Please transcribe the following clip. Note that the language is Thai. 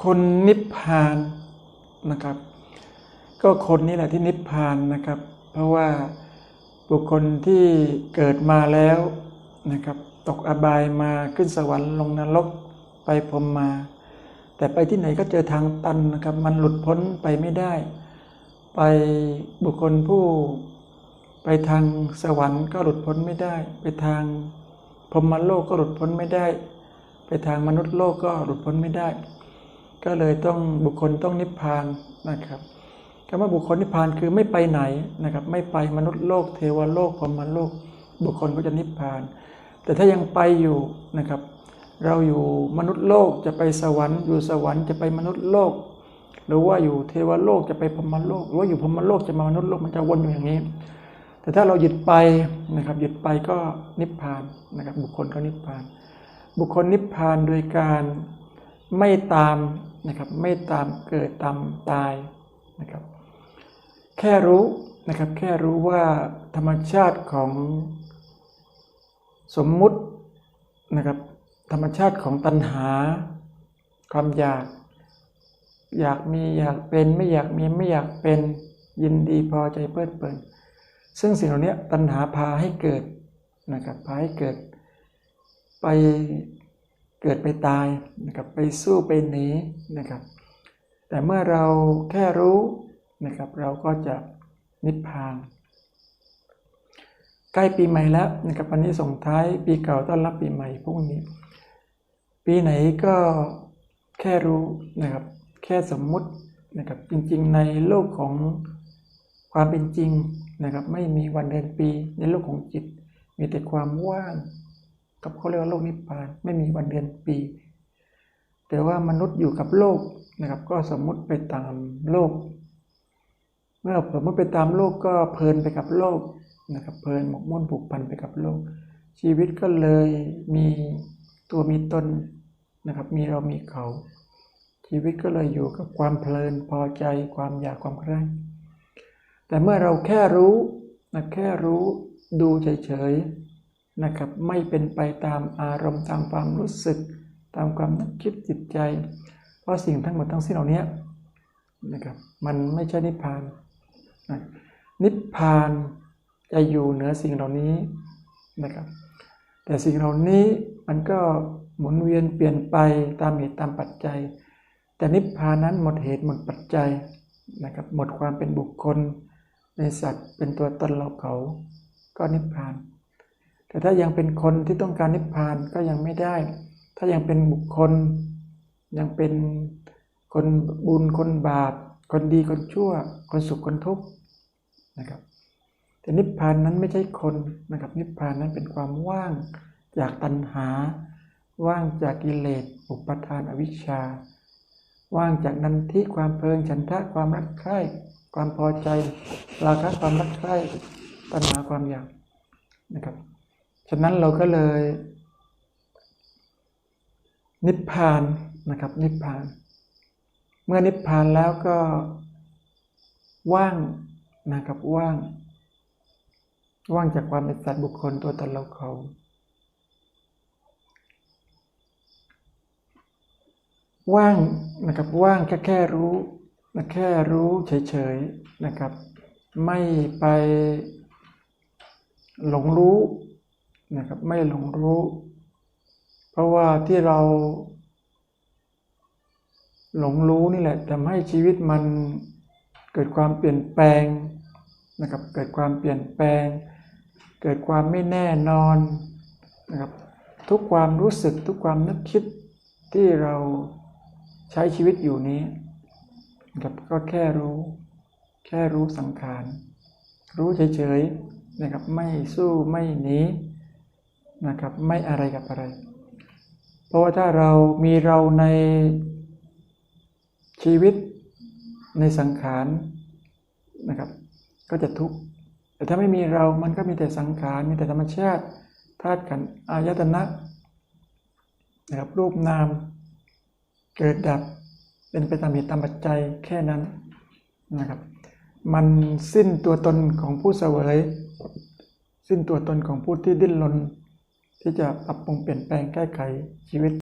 คนนิพพานนะครับ ก็คนนี่แหละที่นิพพานนะครับ เพราะว่าบุคคลที่เกิดมาแล้วนะครับ ตกอบายมาขึ้นสวรรค์ลงนรกไปพรมมา แต่ไปที่ไหนก็เจอทางตันนะครับ มันหลุดพ้นไปไม่ได้ ไปบุคคลผู้ ไปทางสวรรค์ก็หลุดพ้นไม่ได้ ไปทางพรมโลกก็หลุดพ้นไม่ได้ ไปทางมนุษย์โลกก็หลุดพ้นไม่ได้ ก็เลยต้องบุคคลต้องนิพพานนะครับคำว่าบุคคลนิพพานคือไม่ไปไหนนะครับ ไม่ไปมนุษย์โลก เทวโลกพรหมโลก บุคคลก็จะนิพพาน แต่ถ้ายังไปอยู่นะครับ เราอยู่มนุษย์โลกจะไปสวรรค์อยู่สวรรค์จะไปมนุษย์โลก หรือว่าอยู่เทวโลกจะไปพรหมโลก หรือว่าอยู่พรหมโลกจะมามนุษย์โลกมันจะวนอยู่อย่างนี้ แต่ถ้าเราหยุดไปนะครับหยุดไปก็นิพพานนะครับ บุคคลก็นิพพาน บุคคลนิพพานโดยการ ไม่ตามนะครับไม่ตามเกิดตามตายนะครับแค่รู้นะครับแค่รู้ว่าธรรมชาติของสมมุตินะครับธรรมชาติของตัณหา ความอยาก อยากมีอยากเป็นไม่อยากมีไม่อยากเป็นยินดีพอใจเพลิดเพลินซึ่งสิ่งเหล่านี้ตัณหาพาให้เกิดนะครับพาให้เกิด ไป เกิดไปตายนะครับไปสู้ไปหนีนะครับ แต่เมื่อเราแค่รู้นะครับ เราก็จะนิพพานใกล้ปีใหม่แล้วนะครับวันนี้ส่งท้ายปีเก่าต้อนรับปีใหม่พรุ่งนี้ ปีไหนก็แค่รู้นะครับ แค่สมมุตินะครับ จริงๆ ในโลกของความเป็นจริงนะครับ ไม่มีวันเดือนปีในโลกของจิต มีแต่ความว่าง กับเขาเรียกว่าโลกนิพพานไม่มีวันเดือนปี แต่ว่ามนุษย์อยู่กับโลกนะครับ ก็สมมุติไปตามโลก เมื่อสมมติไปตามโลกก็เพลินไปกับโลกนะครับเพลินหมกมุ่นผูกพันไปกับโลก ชีวิตก็เลยมีตัวมีตนนะครับ มีเรามีเขา ชีวิตก็เลยอยู่กับความเพลินพอใจความอยากความใคร่แต่เมื่อเราแค่รู้นะแค่รู้ดูเฉยๆ นะครับ ไม่เป็นไปตามอารมณ์ตามความรู้สึก ตามความนึกคิดจิตใจ เพราะสิ่งทั้งหมดทั้งสิ้นเหล่านี้นะครับมันไม่ใช่นิพพานนะนิพพานจะอยู่เหนือสิ่งเหล่านี้นะครับ แต่สิ่งเหล่านี้มันก็หมุนเวียนเปลี่ยนไปตามเหตุตามปัจจัย แต่นิพพานนั้นหมดเหตุหมดปัจจัยนะครับหมดความเป็นบุคคล ในสัตว์เป็นตัวตนเราเขาก็นิพพาน แต่ถ้ายังเป็นคนที่ต้องการนิพพานก็ยังไม่ได้ ถ้ายังเป็นบุคคล ยังเป็นคนบุญคนบาป คนดีคนชั่ว คนสุขคนทุกข์นะครับ แต่นิพพานนั้นไม่ใช่คนนะครับ นิพพานนั้นเป็นความว่างจากตัณหา ว่างจากกิเลสอุปทานอวิชชา ว่างจากนันทิความเพลิงฉันทะความรักใคร่ความพอใจราคะความรักใคร่ตัณหาความอยากนะครับ ฉะนั้นเราก็เลย นิพพานนะครับ นิพพาน เมื่อนิพพานแล้วก็ว่างนะครับว่าง ว่างจากความเป็นสัตว์บุคคลตัวตนเราเขาว่างนะครับว่างแค่แค่รู้นะแค่รู้เฉยๆนะครับ ไม่ไปหลงรู้ นะครับไม่หลงรู้ เพราะว่าที่เรา หลงรู้นี่แหละทำให้ชีวิตมันเกิดความเปลี่ยนแปลงนะครับเกิดความเปลี่ยนแปลง เกิดความไม่แน่นอนนะครับทุกความรู้สึกทุกความนึกคิดที่เราใช้ชีวิตอยู่นี้นะครับก็แค่รู้ แค่รู้สังขาร รู้เฉยๆนะครับไม่สู้ไม่หนี นะครับ ไม่อะไรกับอะไร เพราะว่าถ้าเรามีเราในชีวิตในสังขารนะครับ ก็จะทุกข์แต่ถ้าไม่มีเรามันก็มีแต่สังขารมีแต่ธรรมชาติธาตุขันอายตนะนะครับรูปนามเกิดดับเป็นไปตามเหตุตามปัจจัยแค่นั้นนะครับ มันสิ้นตัวตนของผู้เสวย สิ้นตัวตนของผู้ที่ดิ้นรน ที่จะปรับปรุงเปลี่ยนแปลงแก้ไขชีวิต